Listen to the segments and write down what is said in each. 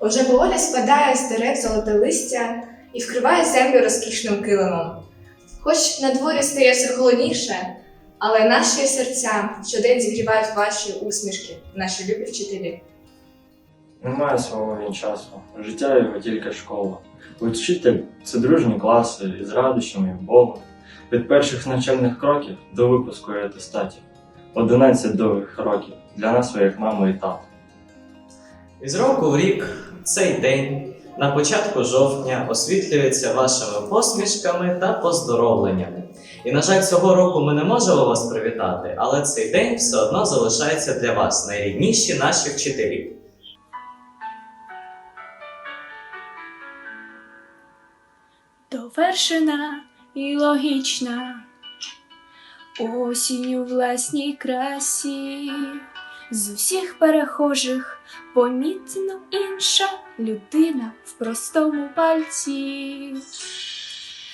Уже поволі спадає з дерев золоте листя і вкриває землю розкішним килимом. Хоч на дворі стає все холодніше, але наші серця щодень зігрівають ваші усмішки, наші любі вчителі. Немає свого він часу. Життя його тільки школа. Учитель це дружні класи із радощами і Богом. Від перших навчальних кроків до випуску і атестатів. 11 довгих років для нас, як мама і тато. Із року в рік цей день на початку жовтня освітлюється вашими посмішками та поздоровленнями. І, на жаль, цього року ми не можемо вас привітати, але цей день все одно залишається для вас найрідніші наші вчителі. довершена і логічна. Осінь у власній красі, з усіх перехожих помітно інша людина в простому пальці.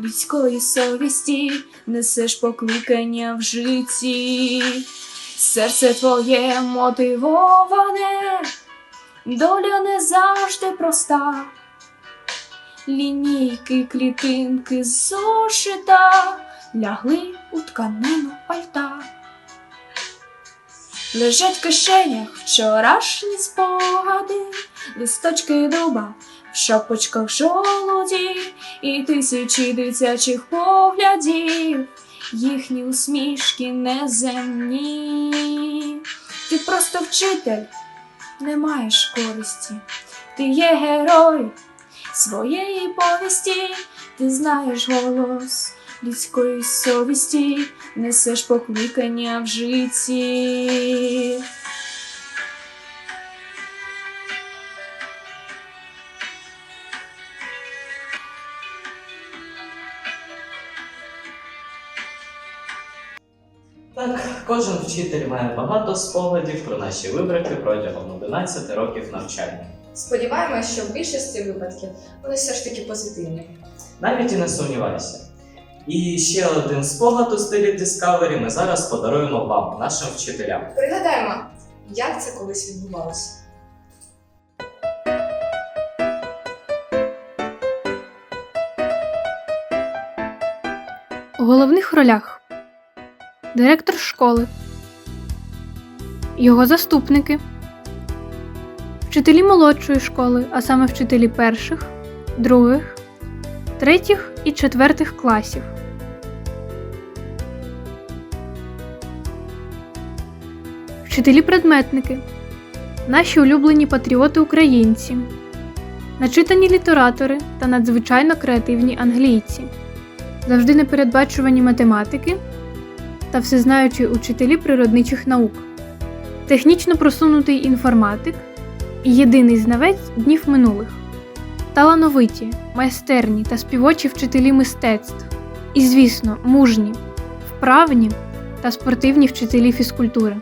людської совісті, несеш покликання в житті, серце твоє мотивоване, доля не завжди проста лінійки, клітинки зошита лягли у тканину пальта. Лежать в кишенях вчорашні спогади, листочки дуба в шапочках жолуді і тисячі дитячих поглядів, їхні усмішки неземні. Ти просто вчитель, не маєш користі, ти є герой своєї повісті, ти знаєш голос людської совісті, несеш покликання в житті. Так, кожен вчитель має багато спогадів про наші вибрики протягом 11 років навчання. Сподіваємось, що в більшості випадків вони все ж таки позитивні. Навіть і не сумнівайся. І ще один спогад у стилі Discovery ми зараз подаруємо вам, нашим вчителям. Пригадаємо, як це колись відбувалося. У головних ролях директор школи, його заступники, вчителі молодшої школи, а саме вчителі перших, других, третіх і четвертих класів. Вчителі-предметники, наші улюблені патріоти українці, начитані літератори та надзвичайно креативні англійці завжди непередбачувані математики та всезнаючі учителі природничих наук, технічно просунутий інформатик і єдиний знавець днів минулих, талановиті, майстерні та співочі вчителі мистецтв, і, звісно, мужні, вправні та спортивні вчителі фізкультури.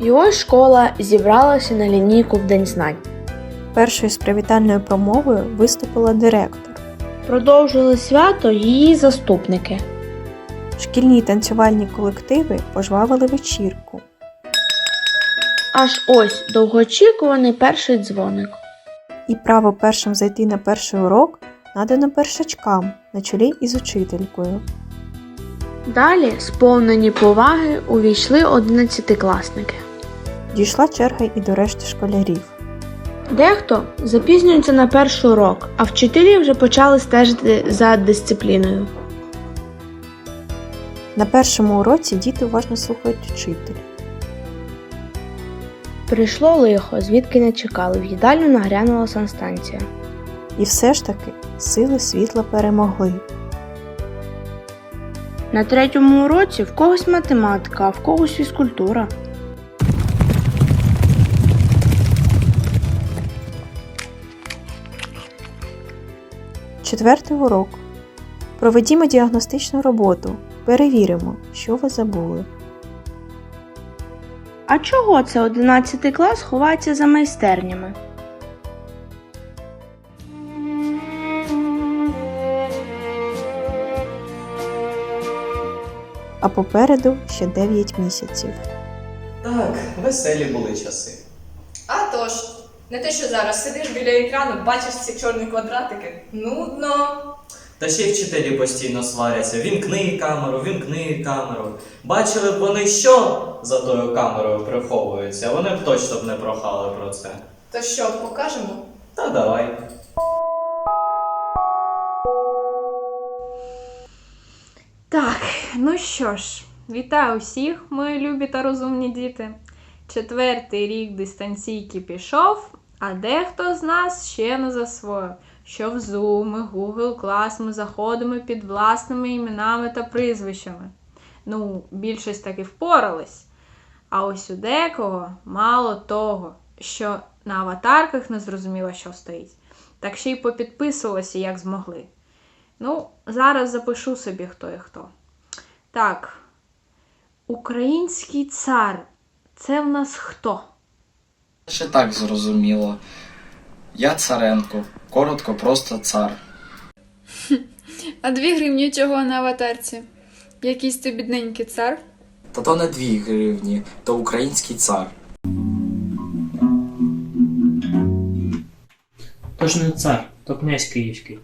І ось школа зібралася на лінійку в День знань. Першою з привітальною промовою виступила директор. Продовжили свято її заступники. Шкільні танцювальні колективи пожвавили вечірку. Аж ось довгоочікуваний перший дзвоник. І право першим зайти на перший урок надано першачкам на чолі із учителькою. Далі, сповнені поваги, увійшли одинадцятикласники. Дійшла черга і до решти школярів. Дехто запізнюється на перший урок, а вчителі вже почали стежити за дисципліною. На першому уроці діти уважно слухають учителя. Прийшло лихо, звідки не чекали. В їдальню нагрянула санстанція. І все ж таки сили світла перемогли. На третьому уроці в когось математика, а в когось фізкультура. Четвертий урок. Проведімо діагностичну роботу. Перевіримо, що ви забули. А чого це 11 клас ховається за майстернями? А попереду ще 9 місяців. Так, веселі були часи. А тож, не те, що зараз сидиш біля екрану, бачиш ці чорні квадратики. Нудно. Та ще й вчителі постійно сваряться. Вімкни камеру, вімкни камеру. Бачили б вони, що за тою камерою приховується, вони б точно б не прохали про це. То що, покажемо? Та давай. Так, ну що ж, вітаю всіх, мої любі та розумні діти. Четвертий рік дистанційки пішов, а дехто з нас ще не засвоїв, що в Zoom, Google Class ми заходимо під власними іменами та прізвищами. Ну, більшість таки впорались. А ось у декого мало того, що на аватарках не зрозуміло, що стоїть, так ще й попідписувалися, як змогли. Ну, зараз запишу собі хто і хто. Так. Український цар. Це в нас хто? Ще так зрозуміло. Я Царенко, коротко, просто цар. А дві гривні чого на аватарці? Якийсь ти бідненький цар? Та то не дві гривні, то український цар. То ж не цар, то князь київський.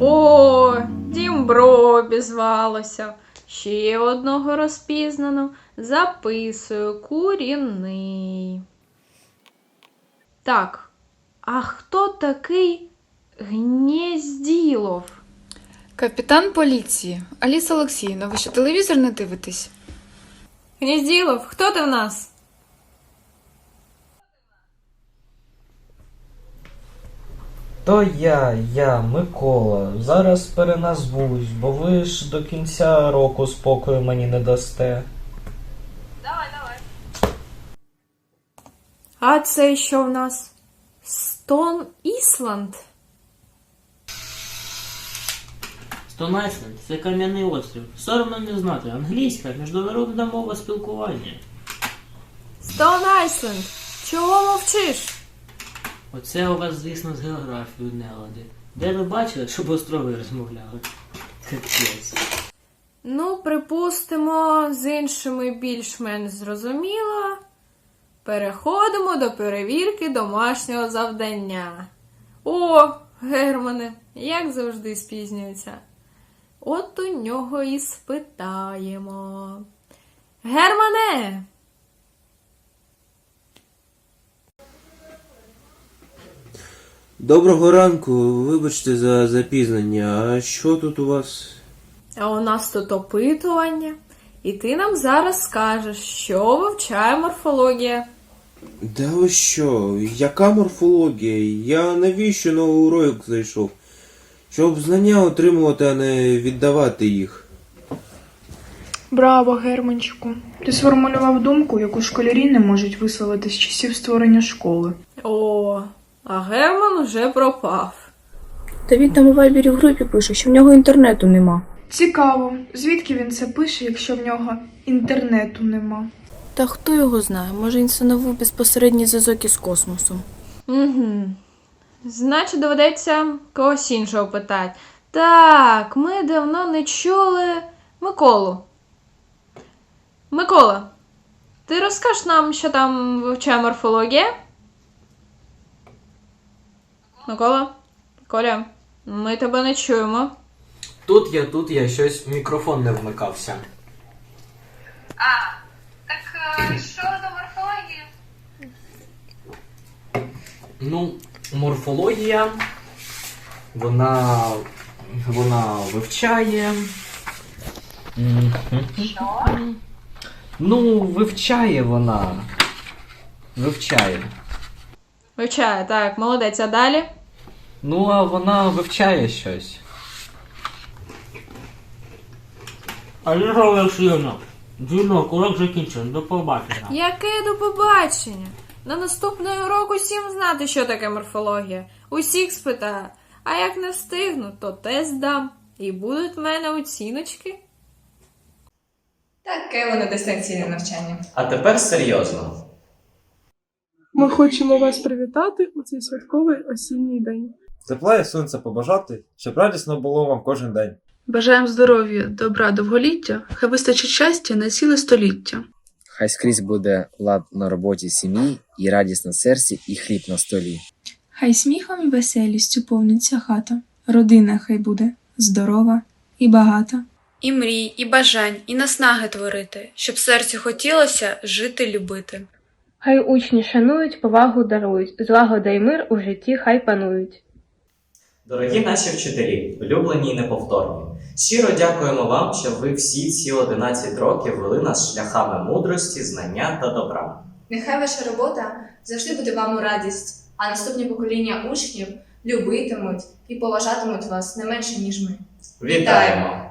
О, Дімбро обізвалося. Ще одного розпізнано. Записую курінний. Так, а хто такий Гнєзділов? Капітан поліції. Аліса Олексіївна, ви що телевізор не дивитесь? Гнєзділов, хто ти в нас? То я, я, Микола, зараз переназвусь, бо ви ж до кінця року спокою мені не дасте. А це що в нас? Стон Ісланд. Стон Айсленд це кам'яний острів. Соромно не знати. Англійська міжнародна мова спілкування. Стон Айсленд. Чого мовчиш? Оце у вас, звісно, з географією нелади. Де ви бачили, щоб острови розмовляли? Капець. Ну, припустимо, з іншими більш-менш зрозуміло. Переходимо до перевірки домашнього завдання. О, Германе, як завжди спізнюється. От у нього і спитаємо. Германе! Доброго ранку, вибачте за запізнення. А що тут у вас? А у нас тут опитування, і ти нам зараз скажеш, що вивчає морфологія. Да ви що? Яка морфологія? Я навіщо на урок зайшов? Щоб знання отримувати, а не віддавати їх. Браво, Германчику. Ти сформулював думку, яку школярі не можуть висловити з часів створення школи. О, а Герман уже пропав. Та він там у вайбері в групі пише, що в нього інтернету нема. Цікаво, звідки він це пише, якщо в нього інтернету нема? Та хто його знає, може він встановив безпосередній зв'язок із космосом. Угу. Значить, доведеться когось іншого питати. Так, ми давно не чули Миколу. Микола, ти розкажеш нам, що там вивчає морфологія? Микола? Коля, ми тебе не чуємо. Тут я, тут я щось мікрофон не вмикався. Так що за морфологія? Ну, морфологія, вона, вона вивчає. Що? Ну, вивчає вона. Вивчає. Вивчає, так, молодець, а далі? Ну, а вона вивчає щось. Аліна Олексіївна, дзвінок, урок закінчено, до побачення. Яке до побачення? На наступний урок усім знати, що таке морфологія. Усіх спитаю. А як не встигну, то тест дам. І будуть в мене оціночки. Таке воно дистанційне навчання. А тепер серйозно. Ми хочемо вас привітати у цей святковий осінній день. Тепла і сонця побажати, щоб радісно було вам кожен день. Бажаємо здоров'я, добра, довголіття, хай вистачить щастя на ціле століття. Хай скрізь буде лад на роботі сім'ї, і радість на серці, і хліб на столі. Хай сміхом і веселістю повниться хата. Родина хай буде здорова і багата. І мрій, і бажань, і наснаги творити, щоб серцю хотілося жити, любити. Хай учні шанують, повагу дарують, злагода й мир у житті хай панують. Дорогі наші вчителі, улюблені і неповторні. Щиро дякуємо вам, що ви всі ці 11 років вели нас шляхами мудрості, знання та добра. Нехай ваша робота завжди буде вам у радість, а наступні покоління учнів любитимуть і поважатимуть вас не менше, ніж ми. Вітаємо!